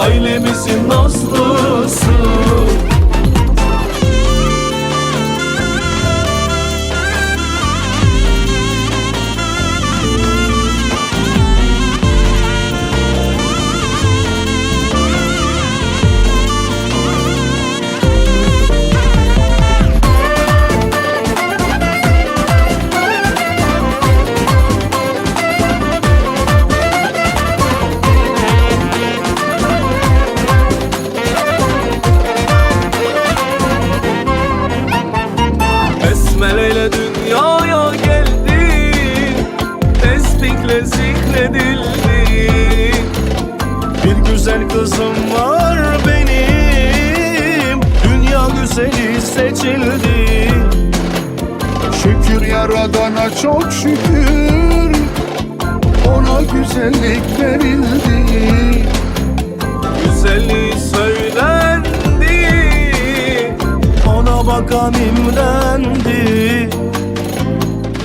Ailemizin nazlısı Tesbihle zikredildi. Bir güzel kızım var benim. Dünya güzeli seçildi. Şükür yaradana çok şükür. Ona güzellik verildi. Güzelliği söylendi. Ona bakan imrendi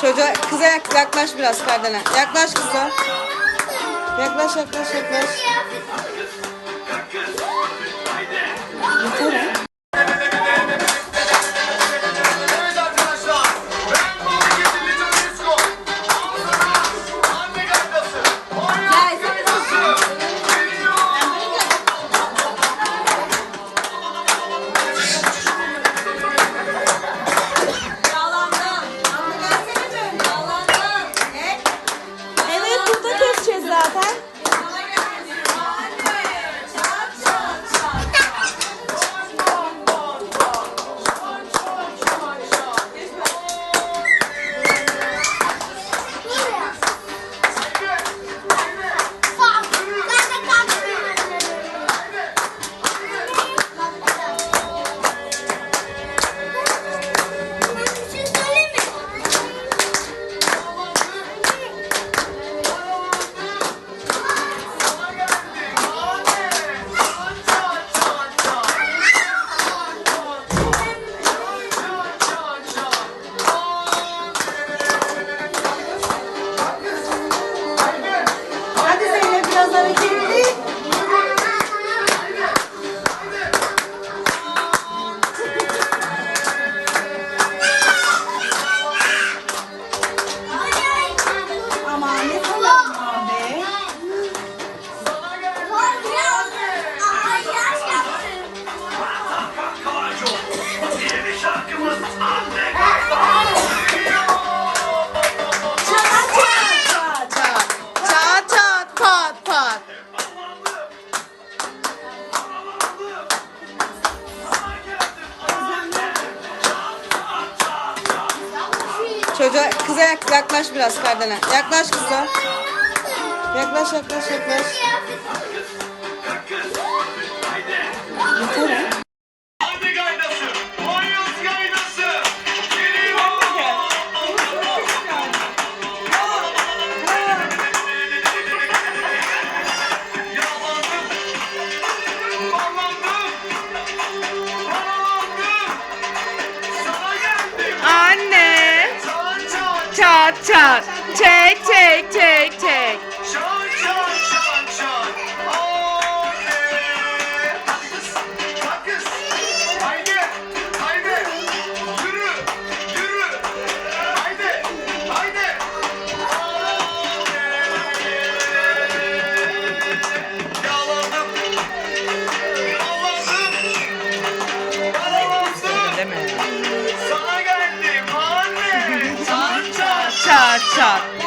Çocuğa kıza yaklaş biraz Kardelen. Yaklaş kıza. Yaklaş yaklaş yaklaş. Yeter mi? biraz Kardelen. Yaklaş kızlar. Yaklaş yaklaş yaklaş. take, take, take. arkadaşlar.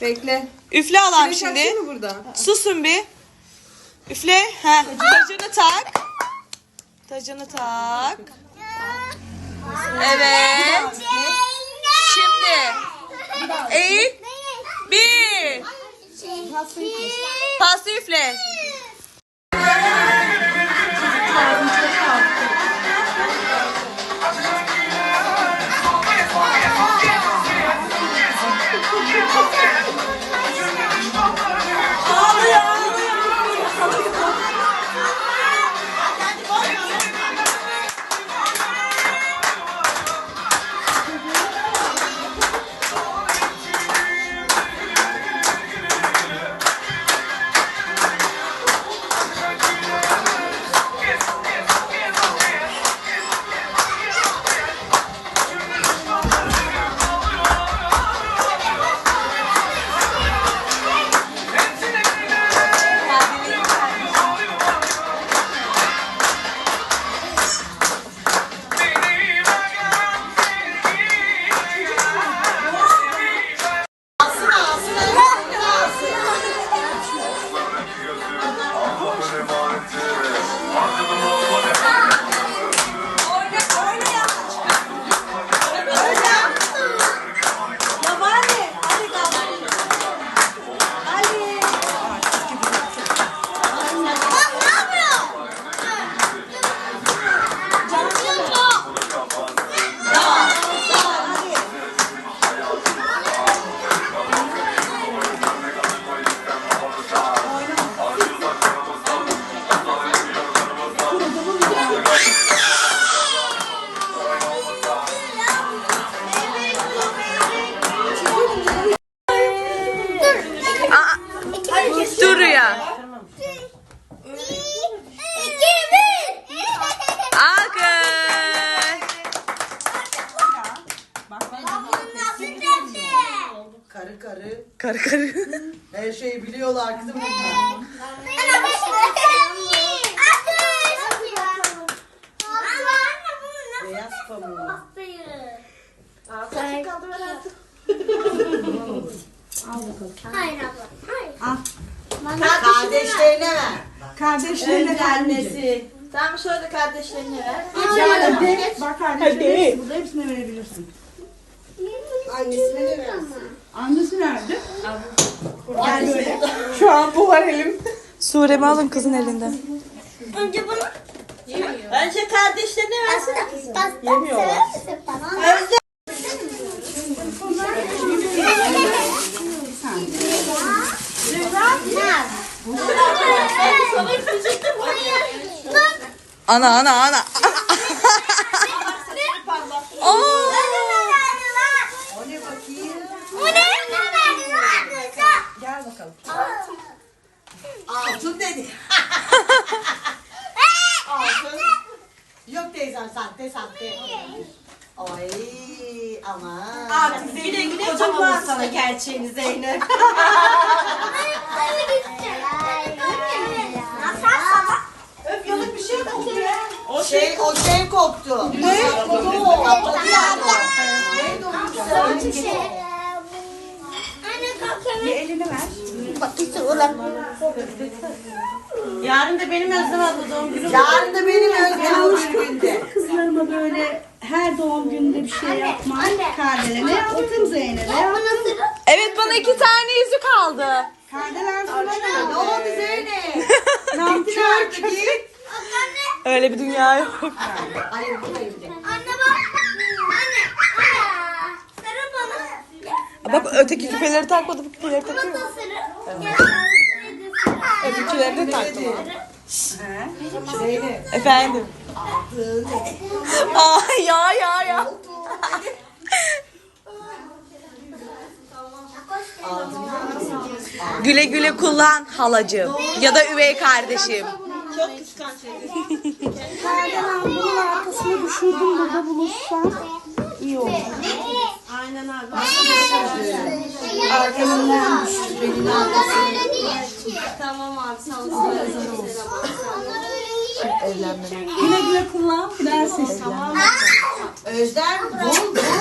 Bekle. Üfle alan şimdi. açtı burada? Susun bir. Üfle. Ha. Tacını tak. Tacını tak. Evet. Şimdi. Eğil. Bir. Pasta üfle. Pasta üfle. Hayır abla. Hayır. Kardeşlerine ver. Kardeşlerine annesi. Tamam şöyle kardeşlerine ver. Hadi. Bak kardeşlerine hepsi burada hepsine verebilirsin. Annesine de ver. Annesi nerede? Gel böyle. Şu an bu var elim. Suremi alın kızın elinden. Önce bunu Önce kardeşlerine versene. Yemiyorlar. Ana ana ana. Aa! O ne bakayım? Gel bakalım. Altın dedi. Altın. Yok teyzem sahte sahte. Ay aman. Artık güle kocaman sana gerçeğini Zeynep. Şey o şey koktu. Ne? O patladı yani. o. Neydi o güzel? elini ver. Yarın da benim Özlem abla doğum günü. Yarın da benim Özlem abla günde. Kızlarıma böyle her doğum gününde bir şey yapma. Kardelerine yaptım Zeynep'e yaptım. Evet bana iki tane yüzük aldı. Kardeler sana Ne ne oldu Zeynep? Nankör Gitti git. Öyle bir dünya yok. Hayır hayır. Anne bak. Anne. Anne. Sarı bana. Bak öteki küpeleri takmadı bu küpeleri takıyor. da sarı. Ötekileri de taktı. Zeynep. Efendim. Aa ya ya ya. Güle güle kullan halacığım ya da üvey kardeşim. Çok kıskanç Kardelen bunun arkasına düşürdüm burada bulursan iyi olur. Aynen abi. Arkamından düştü. Tamam abi sağ olasın. Güle güle kullan. Prenses. Özlem bul bul.